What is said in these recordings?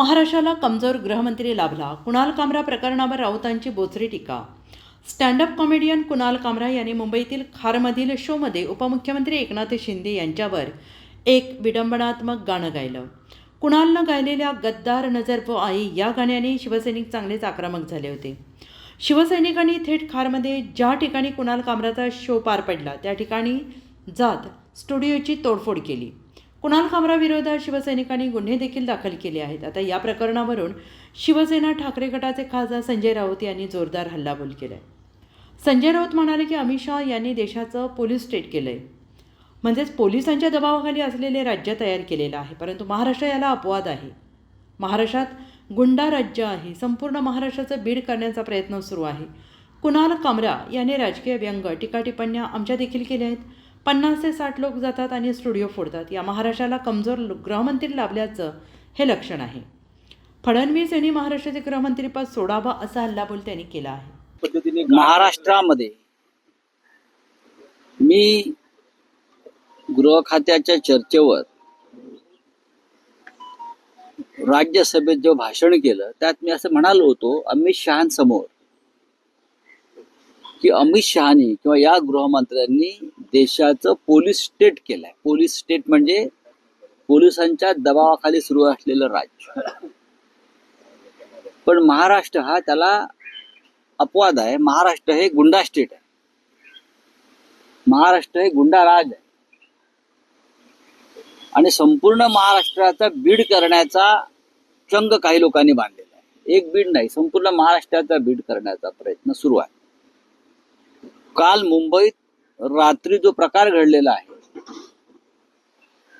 महाराष्ट्राला कमजोर गृहमंत्री लाभला. कुणाल कामरा प्रकरणावर राऊतांची बोचरी टीका. स्टँडअप कॉमेडियन कुणाल कामरा यांनी मुंबईतील खारमधील शोमध्ये उपमुख्यमंत्री एकनाथ शिंदे यांच्यावर एक विडंबनात्मक गाणं गायलं. कुणालनं गायलेल्या गद्दार नजर व आई या गाण्याने शिवसैनिक चांगलेच आक्रमक झाले होते. शिवसैनिकांनी थेट खारमध्ये ज्या ठिकाणी कुणाल कामराचा शो पार पडला त्या ठिकाणी जात स्टुडिओची तोडफोड केली. कुणाल कामराविरोधात शिवसैनिकांनी गुन्हे देखील दाखल केले आहेत. आता या प्रकरणावरून शिवसेना ठाकरे गटाचे खासदार संजय राऊत यांनी जोरदार हल्लाबोल केला आहे संजय राऊत म्हणाले की अमित शहा यांनी देशाचं पोलीस स्टेट केलं आहे म्हणजेच पोलिसांच्या दबावाखाली असलेले राज्य तयार केलेलं आहे परंतु महाराष्ट्र याला अपवाद आहे. महाराष्ट्रात गुंडा राज्य आहे. संपूर्ण महाराष्ट्राचं बीड करण्याचा प्रयत्न सुरू आहे. कुणाल कामरा याने राजकीय व्यंग टीका टिप्पण्या आमच्या देखील केल्या आहेत. पन्नास ते साठ लोक जातात आणि स्टुडिओ फोडतात. या महाराष्ट्राला कमजोर गृहमंत्री लाभल्याचं हे लक्षण आहे. फडणवीस यांनी महाराष्ट्राचे गृहमंत्रीपद सोडावं असा हल्लाबोल त्यांनी केला आहे. पद्धतीने महाराष्ट्रामध्ये मी गृह खात्याच्या चर्चेवर राज्यसभेत जेव्हा भाषण केलं त्यात मी असं म्हणालो होतो अमित शहांसमोर की अमित शहानी किंवा या गृहमंत्र्यांनी देशाचं पोलीस स्टेट केलंय. पोलीस स्टेट म्हणजे पोलिसांच्या दबावाखाली सुरू असलेलं राज्य. पण महाराष्ट्र हा त्याला अपवाद आहे. महाराष्ट्र हे गुंडा स्टेट आहे. महाराष्ट्र हे गुंडा राज आहे. आणि संपूर्ण महाराष्ट्राचा बीड करण्याचा चंग काही लोकांनी बांधलेला आहे. एक बीड नाही संपूर्ण महाराष्ट्राचा बीड करण्याचा प्रयत्न सुरू आहे. काल मुंबईत रात्री जो प्रकार घडलेला आहे.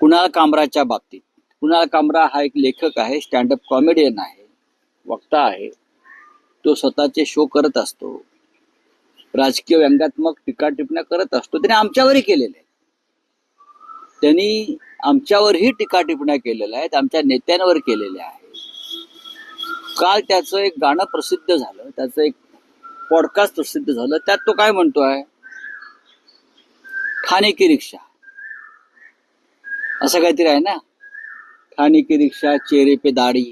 कुणाल कामराच्या बाबतीत. कुणाल कामरा हा एक लेखक आहे स्टँडअप कॉमेडियन आहे वक्ता आहे. तो स्वतःचे शो करत असतो. राजकीय व्यंगात्मक टीका टिपण्या करत असतो. त्याने आमच्यावरही केलेले आहे त्यांनी आमच्यावरही टीका टिपण्या केलेल्या आहेत आमच्या नेत्यांवर केलेल्या आहेत. काल त्याचं एक गाणं प्रसिद्ध झालं त्याचं एक पॉडकास्ट प्रसिद्ध झालं. त्यात तो काय म्हणतोय? खाने की रिक्षा. असं काहीतरी आहे ना? खाने की रिक्षा चेहरे पे दाढी.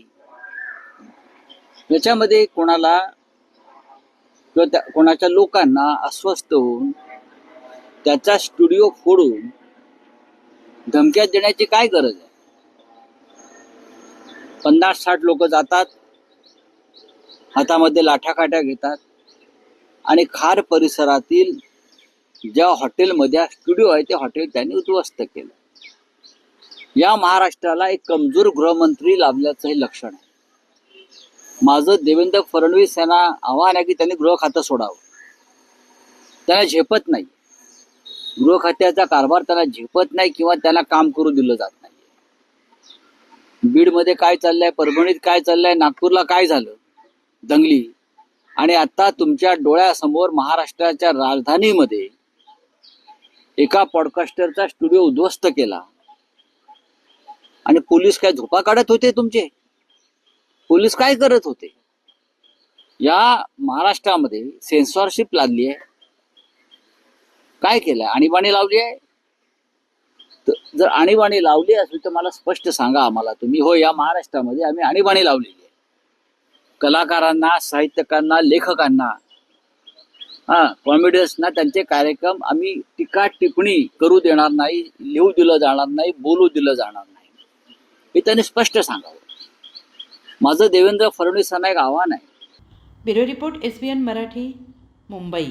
याच्यामध्ये कोणाला किंवा त्या कोणाच्या लोकांना अस्वस्थ होऊन त्याचा स्टुडिओ फोडून धमक्या देण्याची काय गरज आहे? पन्नास साठ लोक जातात हातामध्ये लाठाकाठ्या घेतात आणि खार परिसरातील ज्या हॉटेलमध्ये स्टुडिओ आहे ते हॉटेल त्यांनी उद्ध्वस्त केलं. या महाराष्ट्राला एक कमजोर गृहमंत्री लाभल्याचं हे लक्षण आहे. माझं देवेंद्र फडणवीस यांना आव्हान आहे की त्यांनी गृह खातं सोडावं. त्यांना झेपत नाही. गृह खात्याचा कारभार त्यांना झेपत नाही किंवा त्यांना काम करू दिलं जात नाही. बीडमध्ये काय चाललंय परभणीत काय चाललंय नागपूरला काय झालं? दंगली. आणि आता तुमच्या डोळ्यासमोर महाराष्ट्राच्या राजधानीमध्ये एका पॉडकास्टरचा स्टुडिओ उद्ध्वस्त केला. आणि पोलीस काय झोपा काढत होते तुमचे? पोलीस काय करत होते? या महाराष्ट्रामध्ये सेन्सॉरशिप लागली आहे. काय केलं आणीबाणी लावली आहे? जर आणीबाणी लावली असेल तर मला स्पष्ट सांगा आम्हाला तुम्ही. हो या महाराष्ट्रामध्ये आम्ही आणीबाणी लावलेली आहे. कलाकारांना साहित्यकांना लेखकांना हा कॉमेडियन्सना त्यांचे कार्यक्रम आम्ही टीका टिप्पणी करू देणार नाही लिहू दिलं जाणार नाही बोलू दिलं जाणार नाही. हे त्यांनी स्पष्ट सांगावं. माझं देवेंद्र फडणवीसांना एक आव्हान आहे. Bureau report S B N Marathi Mumbai.